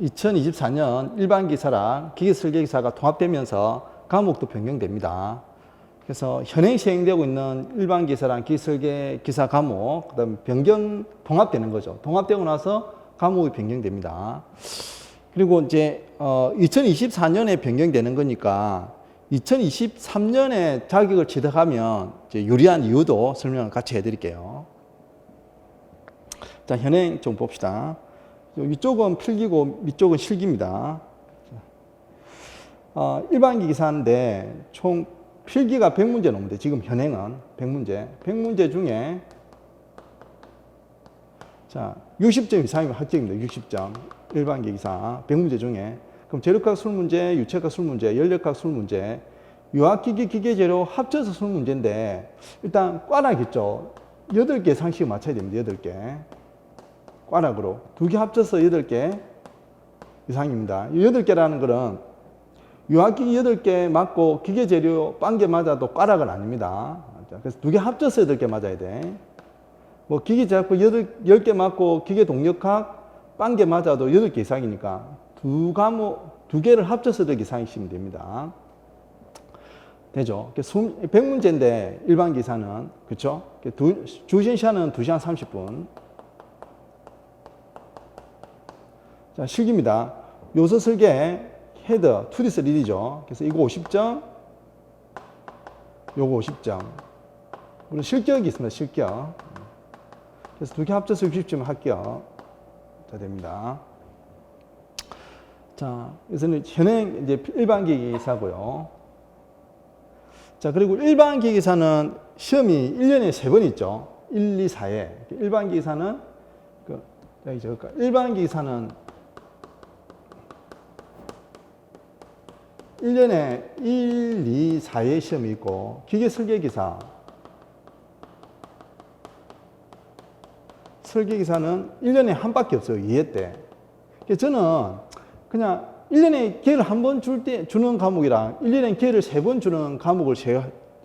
2024년 일반 기사랑 기계 설계 기사가 통합되면서 과목도 변경됩니다. 그래서 현행 시행되고 있는 일반 기사랑 기계 설계 기사 과목, 그 다음 변경 통합되는 거죠. 통합되고 나서 과목이 변경됩니다. 그리고 이제 어 2024년에 변경되는 거니까 2023년에 자격을 취득하면 유리한 이유도 설명을 같이 해드릴게요. 자, 현행 좀 봅시다. 위쪽은 필기고 밑쪽은 실기입니다. 어, 일반기 기사인데 총 필기가 100문제 넘는데 지금 현행은 100문제. 100문제 중에 자, 60점 이상이면 합격입니다. 60점. 일반기 기사 100문제 중에 그럼 재료학 술문제, 유체학 술문제, 연력학 술문제, 유학기기 기계재료 합쳐서 술문제인데 일단 꽈락있죠. 8개 상식 맞춰야 됩니다. 8개. 꽈락으로. 두 개 합쳐서 8개 이상입니다. 이 8개라는 거는 유학기기 8개 맞고 기계 재료 빵개 맞아도 꽈락은 아닙니다. 자, 그래서 두 개 합쳐서 8개 맞아야 돼. 뭐 기계 제약부 10개 맞고 기계 동력학 빵개 맞아도 8개 이상이니까 두 과목, 두 개를 합쳐서 8개 이상이시면 됩니다. 되죠. 100문제인데 일반 기사는 그렇죠? 두, 주신 시간은 2시간 30분. 자, 실기입니다. 요소 설계 헤더 2D 3D죠. 그래서 이거 50점, 요거 50점. 그리고 실격이 있습니다. 실격. 그래서 두 개 합쳐서 60점 합격. 자, 됩니다. 자, 여기서는 현행 이제 일반 기기사고요. 자, 그리고 일반 기기사는 시험이 1년에 세번 있죠. 1, 2, 4에. 일반 기기사는 그 여기 적을까? 일반 기기사는 1년에 1, 2, 4회 시험이 있고 기계 설계 기사 설계 기사는 1년에 한 밖에 없어요. 2회 때. 저는 그냥 1년에 기회를 한 번 줄 때 주는 과목이랑 1년에 기회를 세 번 주는 과목을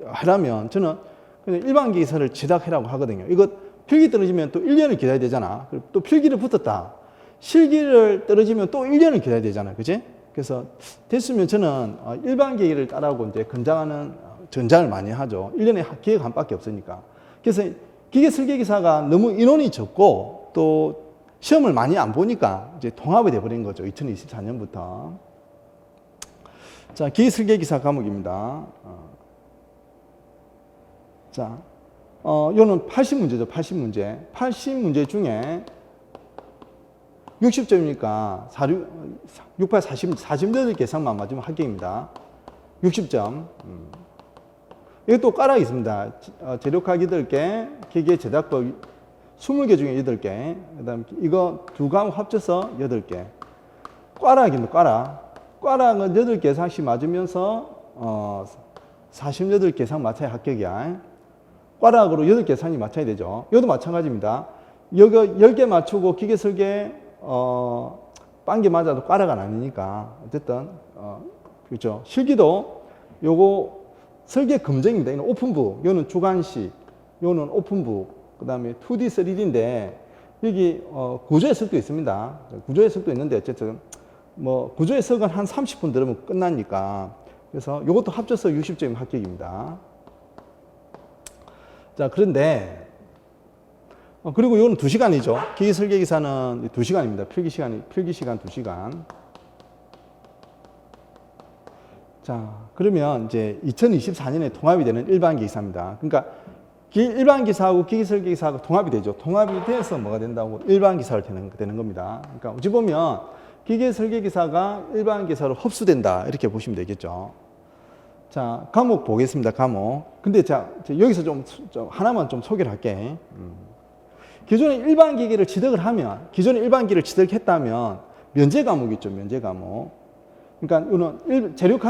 하라면 저는 그냥 일반 기사를 지닥해라고 하거든요. 이거 필기 떨어지면 또 1년을 기다려야 되잖아. 또 필기를 붙었다. 실기를 떨어지면 또 1년을 기다려야 되잖아. 그지? 그래서 됐으면 저는 어, 일반 계획을 따라고 이제 권장하는 전장을 많이 하죠. 1년에 기회가 한 밖에 없으니까. 그래서 기계 설계기사가 너무 인원이 적고 또 시험을 많이 안 보니까 이제 통합이 돼버린 거죠. 2024년부터. 자, 기계 설계기사 과목입니다. 어. 자, 어, 요는 80문제죠. 80문제. 80문제 중에 60점이니까 46, 68, 40, 48개 이상만 맞으면 합격입니다. 60점. 음. 이것도 까락 있습니다. 어, 재료학 8개, 기계 제작법 20개 중에 8개, 그 다음 이거 두 과목 합쳐서 8개. 꽈락입니다, 꽈락. 꽈락은 8개 이상씩 맞으면서, 어, 48개 이상 맞춰야 합격이야. 꽈락으로 8개 이상이 맞춰야 되죠. 이것도 마찬가지입니다. 여기 10개 맞추고 기계 설계, 어, 빵개 맞아도 꽈락은 아니니까. 어쨌든, 어, 그렇죠. 실기도 요거 설계 검증입니다. 이는 오픈부, 요는 주관식, 요는 오픈부, 그 다음에 2D, 3D인데, 여기, 어, 구조 해석도 있습니다. 구조 해석도 있는데, 어쨌든, 뭐, 구조 해석은 한 30분 들으면 끝나니까. 그래서 요것도 합쳐서 60점 합격입니다. 자, 그런데, 어, 그리고 요는 2시간이죠. 기계 설계 기사는 2시간입니다. 필기 시간이, 필기 시간 2시간. 자, 그러면 이제 2024년에 통합이 되는 일반 기사입니다. 그러니까 기, 일반 기사하고 기계 설계 기사하고 통합이 되죠. 통합이 돼서 뭐가 된다고 일반 기사를 되는, 되는 겁니다. 그러니까 어찌 보면 기계 설계 기사가 일반 기사로 흡수된다. 이렇게 보시면 되겠죠. 자, 과목 보겠습니다. 과목. 근데 자, 여기서 좀, 좀 하나만 좀 소개를 할게. 음. 기존에 일반 기계를 취득을 하면, 기존에 일반 기계를 취득했다면 면제 과목이 있죠. 면제 과목. 그러니까 이거는 재료학이